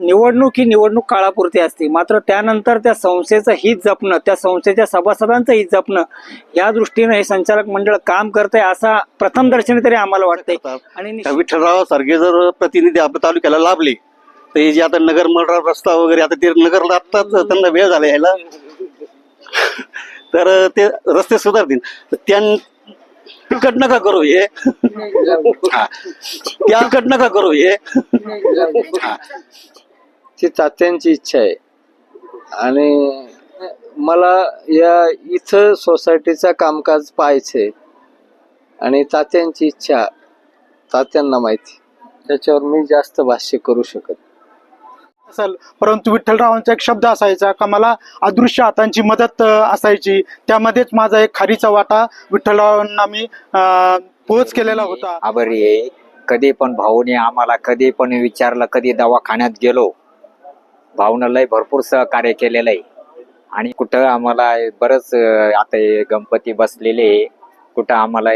निवडणूक ही निवडणूक काळापुरती असते. मात्र त्यानंतर त्या संस्थेचं हित जपणं त्या संस्थेच्या सभासदांचं हित जपणं या दृष्टीनं हे संचालक मंडळ काम करतंय असा प्रथम दर्शनी तरी आम्हाला वाटतंय. आणि विठ्ठलराव सारखे जर प्रतिनिधी आपल्या तालुक्याला लाभले तर हे जे आता नगर मंडळ रस्ता वगैरे आता ते नगरला आत्ताच त्यांना वेळ झाला यायला. तर ते रस्ते सुधारतील. त्यां तिकट नका करू हे. त्या तिकट नका करू हा. ती तात्यांची इच्छा आहे. आणि मला या इथं सोसायटीचं कामकाज पाहायचंय. आणि तात्यांची इच्छा तात्यांना माहिती. त्याच्यावर मी जास्त भाष्य करू शकत असेल परंतु विठ्ठलरावांचा एक शब्द असायचा का मला अदृश्य हातांची मदत असायची. त्यामध्येच माझा एक खारीचा वाटा विठ्ठलरावांना मी पोच केलेला होता. आभारी आहे. कधी पण भाऊने आम्हाला कधी पण विचारलं कधी दवाखान्यात गेलो भाऊनं लय भरपूर सहकार्य केलेलं आहे. आणि कुठं आम्हाला बरंच आता हे गणपती बसलेले आहे. कुठं आम्हाला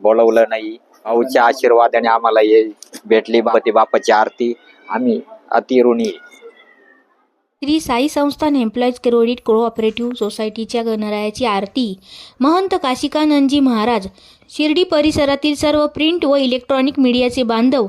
बोलवलं नाही. भाऊच्या आशीर्वादाने आम्हाला हे भेटली गणपती बापाची आरती. आम्ही अतिऋणी श्री साई संस्थान एम्प्लॉईज क्रेडिट कोऑपरेटिव्ह सोसायटीच्या गणरायाची आरती. महंत काशिकानंदजी महाराज शिर्डी परिसरातील सर्व प्रिंट व इलेक्ट्रॉनिक मीडियाचे बांधव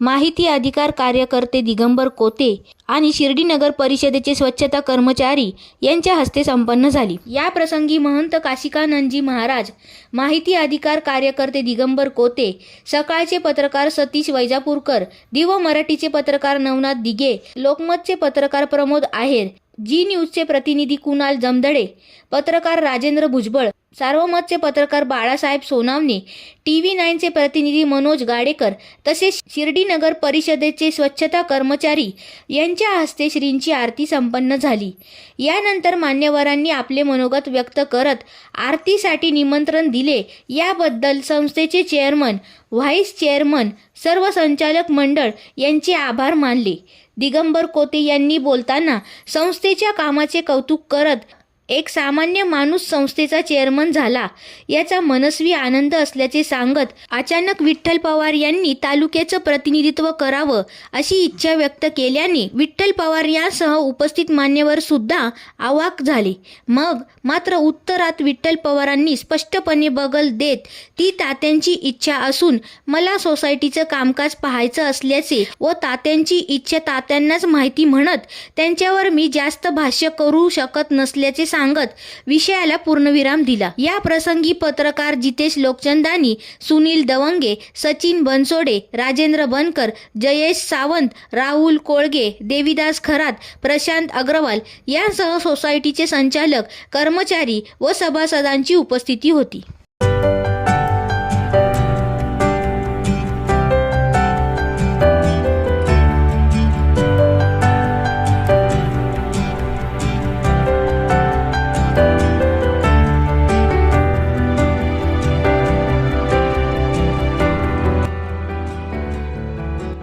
माहिती अधिकार कार्यकर्ते दिगंबर कोते आणि शिर्डी नगर परिषदेचे स्वच्छता कर्मचारी यांच्या हस्ते संपन्न झाली. या प्रसंगी महंत काशिकानंदजी महाराज माहिती अधिकार कार्यकर्ते दिगंबर कोते सकाळचे पत्रकार सतीश वैजापूरकर दिव मराठीचे पत्रकार नवनाथ दिगे लोकमतचे पत्रकार प्रमोद आहेर जी न्यूजचे प्रतिनिधी कुणाल जमदडे पत्रकार राजेंद्र भुजबळ सार्वमतचे पत्रकार बाळासाहेब सोनावणे टी व्ही नाईनचे प्रतिनिधी मनोज गाडेकर तसेच शिर्डी नगर परिषदेचे स्वच्छता कर्मचारी यांच्या हस्ते श्रींची आरती संपन्न झाली. यानंतर मान्यवरांनी आपले मनोगत व्यक्त करत आरतीसाठी निमंत्रण दिले. याबद्दल संस्थेचे चेअरमन व्हाईस चेअरमन सर्व संचालक मंडळ यांचे आभार मानले. दिगंबर कोते यांनी बोलताना संस्थेच्या कामाचे कौतुक करत एक सामान्य माणूस संस्थेचा चेअरमन झाला. याचा मनस्वी आनंद असल्याचे सांगत अचानक विठ्ठल पवार यांनी तालुक्याचं प्रतिनिधित्व करावं अशी इच्छा व्यक्त केल्याने विठ्ठल पवार यासह उपस्थित मान्यवर सुद्धा अवाक झाले. मग मात्र उत्तरात विठ्ठल पवारांनी स्पष्टपणे बगल देत ती तात्यांची इच्छा असून मला सोसायटीचं कामकाज पाहायचं असल्याचे व तात्यांची इच्छा तात्यांनाच माहिती म्हणत त्यांच्यावर मी जास्त भाष्य करू शकत नसल्याचे सांगत विषयाला पूर्णविराम दिला. या प्रसंगी पत्रकार जितेश लोकचंदानी सुनील दवंगे सचिन बनसोडे राजेंद्र बनकर जयेश सावंत राहुल कोळगे देविदास खरात प्रशांत अग्रवाल यासह सोसायटीचे संचालक कर्मचारी व सभासदांची उपस्थिती होती.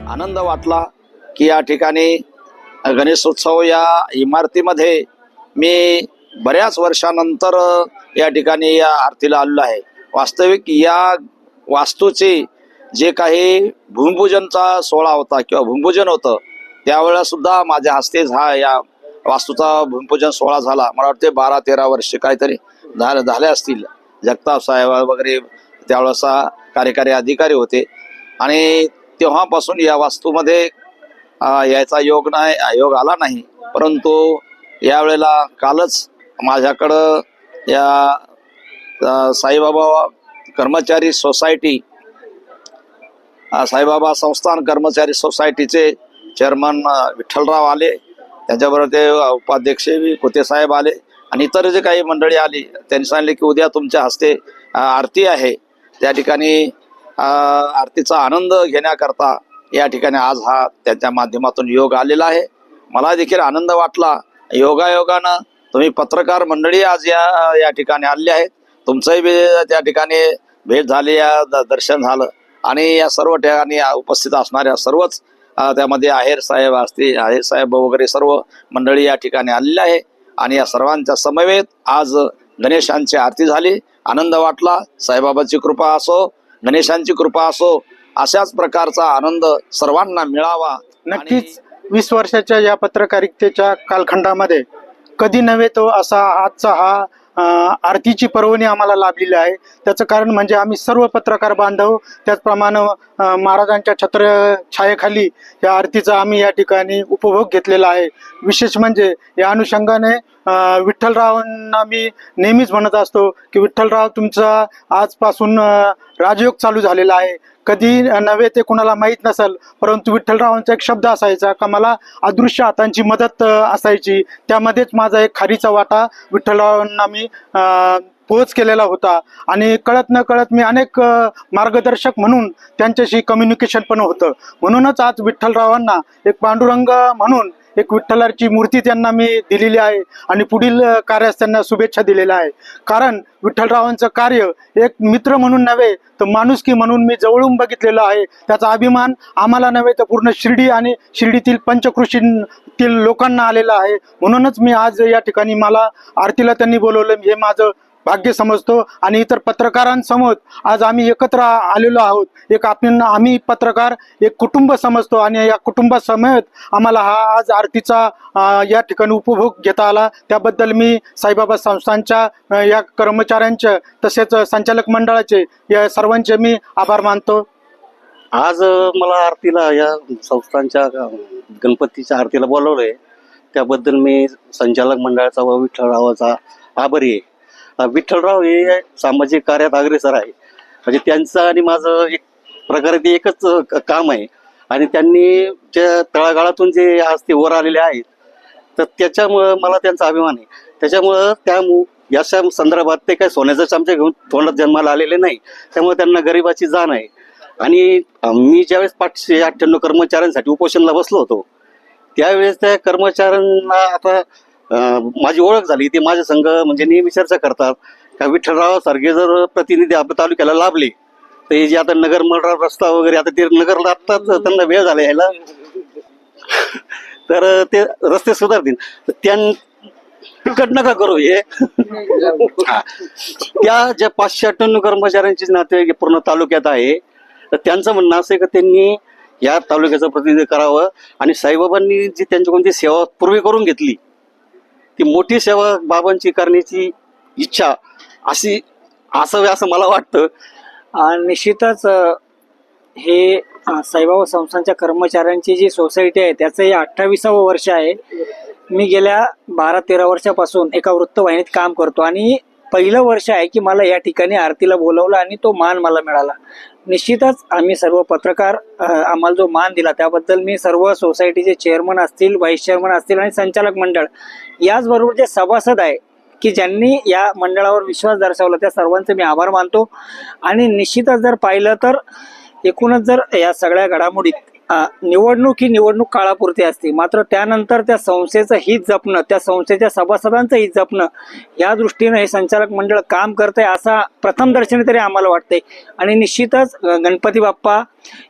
आनंद वाटला की या ठिकाणी गणेशोत्सव या इमारतीमध्ये मी बऱ्याच वर्षानंतर या ठिकाणी या आरतीला आलेलो आहे. वास्तविक या वास्तूचे जे काही भूमिपूजनचा सोहळा होता किंवा भूमिपूजन होतं त्यावेळेला सुद्धा माझ्या हस्तेच हा या वास्तूचा भूमिपूजन सोहळा झाला. मला वाटते बारा तेरा वर्ष काहीतरी झाले झाले असतील. जगताप साहेब वगैरे त्यावेळेसा कार्यकारी अधिकारी होते. आणि तेव्हापासून या वास्तूमध्ये यायचा योग नाही योग आला नाही. परंतु यावेळेला कालच माझ्याकडं या साईबाबा कर्मचारी सोसायटी साईबाबा संस्थान कर्मचारी सोसायटीचे चेअरमन विठ्ठलराव आले. त्यांच्याबरोबर ते उपाध्यक्ष बी कोते साहेब आले. आणि इतर जे काही मंडळी आली त्यांनी सांगितले की उद्या तुमच्या हस्ते आरती आहे. त्या ठिकाणी आरतीचा आनंद घेण्याकरता या ठिकाणी आज हा त्यांच्या माध्यमातून योग आलेला आहे. मला देखील आनंद वाटला. योगायोगानं तुम्ही पत्रकार मंडळी आज या या ठिकाणी आले आहेत. तुमचंही त्या ठिकाणी भेट झाली या द- दर्शन झालं. आणि या सर्व ठिकाणी उपस्थित असणाऱ्या सर्वच त्यामध्ये आहेर साहेब असतील आहेर साहेब वगैरे सर्व मंडळी या ठिकाणी आलेले आहे. आणि या सर्वांच्या समवेत आज गणेशांची आरती झाली. आनंद वाटला. साईबाबाची कृपा असो गणेशांची कृपा असो अशाच प्रकारचा आनंद सर्वांना मिळावा. नक्कीच वीस वर्षाच्या या पत्रकारितेच्या कालखंडामध्ये कधी नव्हे तो असा आजचा हा आरतीची पर्वणी आम्हाला लाभलेली आहे. त्याचं कारण म्हणजे आम्ही सर्व पत्रकार बांधव त्याचप्रमाणे महाराजांच्या छत्र छायेखाली या आरतीचा आम्ही या ठिकाणी उपभोग घेतलेला आहे. विशेष म्हणजे या अनुषंगाने विठ्ठलरावांना मी नेहमीच म्हणत असतो की विठ्ठलराव तुमचा आजपासून राजयोग चालू झालेला आहे. कधी नव्हे ते कुणाला माहीत नसेल परंतु विठ्ठलरावांचा एक शब्द असायचा का मला अदृश्य हातांची मदत असायची. त्यामध्येच माझा एक खारीचा वाटा विठ्ठलरावांना मी पोच केलेला होता. आणि कळत न कळत मी अनेक मार्गदर्शक म्हणून त्यांच्याशी कम्युनिकेशन पण होतं. म्हणूनच आज विठ्ठलरावांना एक पांडुरंग म्हणून एक विठ्ठलाची मूर्ती त्यांना मी दिलेली आहे आणि पुढील कार्यास त्यांना शुभेच्छा दिलेल्या आहे कारण विठ्ठलरावांचं कार्य एक मित्र म्हणून नव्हे तर माणुसकी म्हणून मी जवळून बघितलेलं आहे. त्याचा अभिमान आम्हाला नव्हे तर पूर्ण शिर्डी आणि शिर्डीतील पंचकृषीतील लोकांना आलेला आहे. म्हणूनच मी आज या ठिकाणी मला आरतीला त्यांनी बोलवलं. हे माझं भाग्य समजतो आणि इतर पत्रकारांसमोर आज आम्ही एकत्र आलेलो आहोत. एक आपण आम्ही पत्रकार एक कुटुंब समजतो आणि या कुटुंबासमेत आम्हाला हा आज आरतीचा या ठिकाणी उपभोग घेता आला. त्याबद्दल मी साईबाबा संस्थांच्या या कर्मचाऱ्यांच्या तसेच संचालक मंडळाचे या सर्वांचे मी आभार मानतो. आज मला आरतीला या संस्थांच्या गणपतीच्या आरतीला बोलवलंय. त्याबद्दल मी संचालक मंडळाचा व विठ्ठलरावाचा आभारी आहे. विठ्ठलराव हे सामाजिक कार्यात अग्रेसर आहे. म्हणजे त्यांचं आणि माझं एक प्रकारे ते एकच काम आहे. आणि त्यांनी ज्या तळागाळातून जे आज ते वर आलेले आहेत तर त्याच्यामुळं मला त्यांचा अभिमान आहे. त्याच्यामुळं त्या मु- या संदर्भात ते काय सोन्याचं चमचा घेऊन तोंडात जन्माला आलेले नाही. त्यामुळे त्यांना गरिबाची जाण आहे. आणि मी ज्यावेळेस पाचशे अठ्ठ्याण्णव कर्मचाऱ्यांसाठी उपोषणला बसलो होतो त्यावेळेस त्या कर्मचाऱ्यांना आता माझी ओळख झाली. ते माझ्या संघ म्हणजे नेहमी चर्चा करतात. का विठ्ठलराव सारखे जर प्रतिनिधी आपल्या तालुक्याला लाभले तर हे जे आता नगर मंडळ रस्ता वगैरे आता ते नगरला आत्ताच त्यांना वेळ झाला यायला. तर ते रस्ते सुधारतील. तर त्यां तिकट नका करू हे. त्या ज्या पाचशे अठ्ठ्याण्णव कर्मचाऱ्यांची नाते पूर्ण तालुक्यात आहे. तर त्यांचं म्हणणं असं आहे की त्यांनी या तालुक्याचं प्रतिनिधित्व करावं आणि साईबाबांनी जी त्यांच्याकडून कोणती सेवा पूर्वी करून घेतली ती मोठी सेवा बाबांची करण्याची इच्छा अशी असावी असं मला वाटतं. आणि निश्चितच हे साईबाबा संस्थांच्या कर्मचाऱ्यांची जी सोसायटी आहे त्याचं हे अठ्ठावीसावं वर्ष आहे. मी गेल्या बारा तेरा वर्षापासून एका वृत्तवाहिनीत काम करतो आणि पहिलं वर्ष आहे की मला या ठिकाणी आरतीला बोलवलं आणि तो मान मला मिळाला. निश्चितच आम्ही सर्व पत्रकार आम्हाला जो मान दिला त्याबद्दल मी सर्व सोसायटीचे चेअरमन असतील व्हाईस चेअरमन असतील आणि संचालक मंडळ याचबरोबर जे सभासद आहे की ज्यांनी या मंडळावर विश्वास दर्शवला त्या सर्वांचे मी आभार मानतो. आणि निश्चितच जर पाहिलं तर एकूणच जर या सगळ्या घडामोडीत निवडणूक ही निवडणूक काळापुरती असते. मात्र त्यानंतर त्या संस्थेचं हित जपणं त्या संस्थेच्या सभासदांचं हित जपणं या दृष्टीनं हे संचालक मंडळ काम करतंय असा प्रथम दर्शनी तरी आम्हाला वाटते आणि निश्चितच गणपती बाप्पा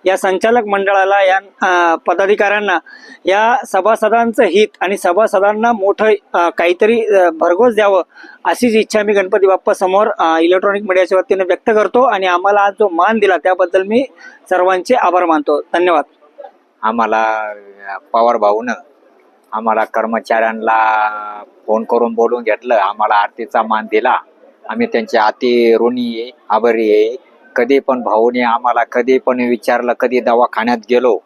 या संचालक मंडळाला या पदाधिकाऱ्यांना या सभासदांचं हित आणि सभासदांना मोठं काहीतरी भरघोस द्यावं अशीच इच्छा मी गणपती बाप्पा समोर इलेक्ट्रॉनिक मीडियाच्या वतीने व्यक्त करतो. आणि आम्हाला आज जो मान दिला त्याबद्दल मी सर्वांचे आभार मानतो. धन्यवाद. आम्हाला पवार भाऊनं आम्हाला कर्मचाऱ्यांना फोन करून बोलून घेतलं. आम्हाला आरतीचा मान दिला. आम्ही त्यांचे अति ऋणी आहे आभारी आहे. कधी पण भाऊने आम्हाला कधी पण विचारलं कधी दवाखान्यात गेलो.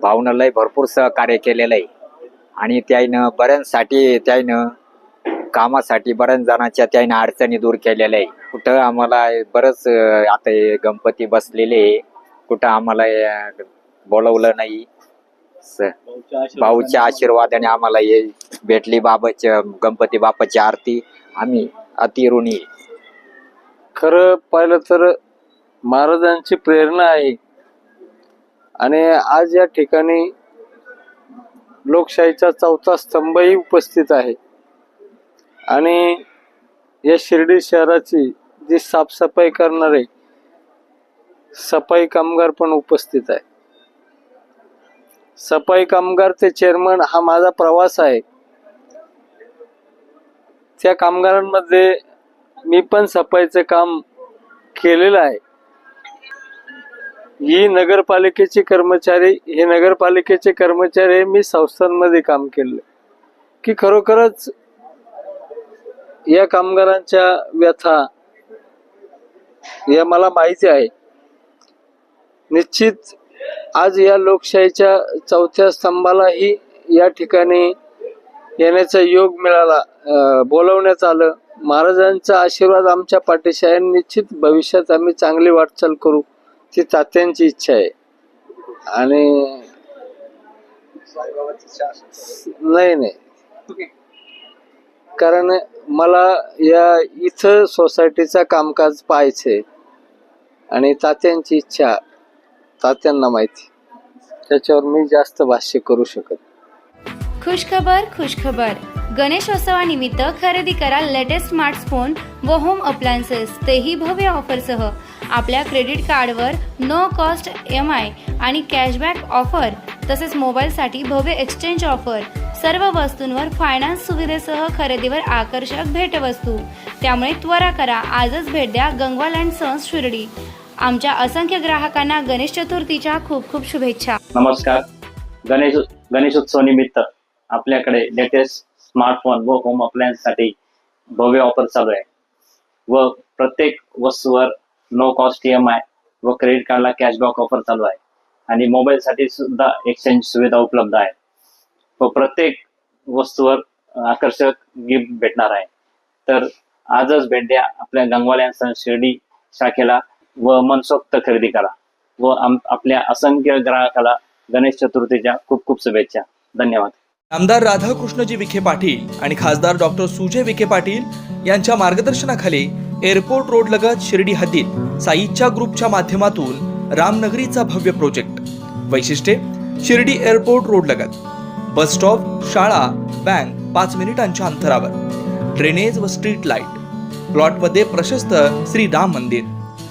भाऊनं लय भरपूर सहकार्य केलेलं आहे. आणि त्याईनं बऱ्याचसाठी त्याईनं कामासाठी बऱ्याच जणांच्या त्याईनं अडचणी दूर केलेल्या आहे कुठं आम्हाला बरंच आता गणपती बसलेले आहे. कुठं आम्हाला बोलवलं नाही. स- भाऊच्या आशीर्वादाने आम्हाला हे भेटली बाबाच्या गणपती बापाची आरती. आम्ही अति ऋणी आहे. खरं पाहिलं तर महाराजांची प्रेरणा आहे. आणि आज या ठिकाणी लोकशाहीचा चौथा स्तंभही उपस्थित आहे. आणि या शिर्डी शहराची जी साफसफाई करणारे सफाई कामगार पण उपस्थित आहे. सफाई कामगार ते चेअरमन हा माझा प्रवास आहे. त्या कामगारांमध्ये मी पण सफाईचं काम केलेलं आहे. ही नगरपालिकेचे कर्मचारी हे नगरपालिकेचे कर्मचारी मी संस्थांमध्ये काम केलं की खरोखरच या कामगारांच्या व्यथा या मला माहिती आहे. निश्चित आज या लोकशाहीच्या चौथ्या स्तंभालाही या ठिकाणी येण्याचा योग मिळाला. बोलवण्यात आलं. महाराजांचा आशीर्वाद आमच्या पाठीशी आहे. निश्चित भविष्यात आम्ही चांगली वाटचाल करू. ती तात्यांची इच्छा आहे. आणि नाही नाही. कारण मला या इथं सोसायटीचा कामकाज पाहायचे आणि तात्यांची इच्छा तात्यांना माहिती. त्याच्यावर मी जास्त भाष्य करू शकत खुशखबर खुशखबर. गणेशोत्सवानिमित्त खरेदी करा लेटेस्ट स्मार्टफोन व होम अप्लायन्सेस तेही भव्य ऑफरसह आपल्या क्रेडिट कार्डवर नो कॉस्ट एम आय आणि कॅशबॅक ऑफर तसेच मोबाईलसाठी भव्य एक्सचेंज ऑफर सर्व वस्तूंवर फायनान्स सुविधेसह खरेदीवर आकर्षक भेटवस्तू. त्यामुळे त्वरा करा. आजच भेट द्या गंगवाल अँड सन्स शिर्डी. आमच्या असंख्य ग्राहकांना गणेश चतुर्थीच्या खूप खूप शुभेच्छा. नमस्कार. गणेश गणेशोत्सव निमित्त आपल्याकडे लेटेस्ट स्मार्टफोन व होम अप्लायन्ससाठी भव्य ऑफर चालू आहे. व प्रत्येक वस्तूवर no cost E M I व क्रेडिट कार्डला कॅशबॅक ऑफर चालू आहे. आणि मोबाईलसाठी सुद्धा एक्सचेंज सुविधा उपलब्ध आहे. व प्रत्येक वस्तूवर आकर्षक गिफ्ट भेटणार आहे. तर आजच भेट द्या आपल्या गंगवाल शिर्डी शाखेला. व मनसोक्त खरेदी करा. व आपल्या असंख्य ग्राहकाला गणेश चतुर्थीच्या खूप खूप शुभेच्छा. धन्यवाद. आमदार राधाकृष्णजी विखे पाटील आणि खासदार डॉक्टर सुजय विखे पाटील यांच्या मार्गदर्शनाखाली एअरपोर्ट रोड लगत शिर्डी हद्दीत साईच्या ग्रुपच्या माध्यमातून रामनगरीचा भव्य प्रोजेक्ट. वैशिष्ट्ये शिर्डी एअरपोर्ट रोड लगत. बस स्टॉप शाळा बँक पाच मिनिटांच्या अंतरावर. ड्रेनेज व स्ट्रीट लाइट. प्लॉटमध्ये प्रशस्त श्री राम मंदिर.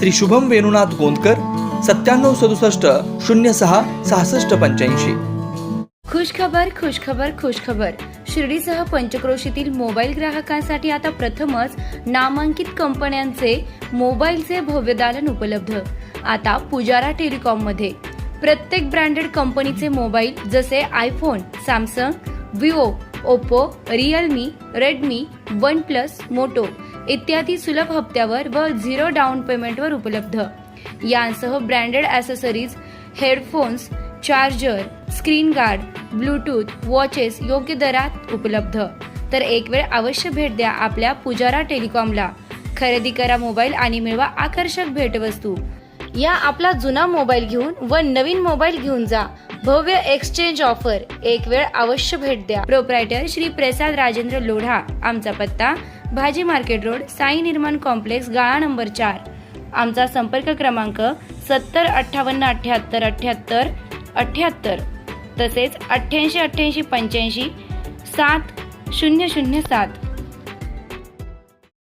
त्रिशुभम वेणुनाथ गोंदकर सत्त्याण्णव सदुसष्ट शून्य सहा सहासष्ट पंच्याऐंशी. खुशखबर खुशखबर खुशखबर शिर्डीसह पंचक्रोशीतील मोबाईल ग्राहकांसाठी आता प्रथमच नामांकित कंपन्यांचे मोबाईलचे भव्य दालन उपलब्ध. आता पुजारा टेलिकॉममध्ये प्रत्येक ब्रँडेड कंपनीचे मोबाईल जसे iPhone Samsung Vivo Oppo Realme Redmi one plus Moto. इत्यादी सुलभ हप्त्यावर व झिरो डाऊन पेमेंटवर उपलब्ध. यांसह branded accessories headphones charger screen guard Bluetooth watches योग्य दरात उपलब्ध. तर एक वेळ अवश्य भेट द्या आपल्या पुजारा टेलिकॉमला. खरेदी करा मोबाईल आणि मिळवा आकर्षक भेटवस्तू. या आपला जुना मोबाईल घेऊन व नवीन मोबाईल घेऊन जा. भव्य एक्सचेंज ऑफर एक वेळ अवश्य भेट द्या. प्रोप्रायटर श्री प्रसाद राजेंद्र लोढा. आमचा पत्ता भाजी मार्केट रोड साई निर्माण कॉम्प्लेक्स गाळा नंबर चार. आमचा संपर्क क्रमांक सत्तर अठ्ठावन्न अठ्ठ्याहत्तर अठ्ठ्याहत्तर अठ्ठ्याहत्तर तसेच अठ्ठ्याऐंशी अठ्ठ्याऐंशी पंच्याऐंशी सात शून्य शून्य सात.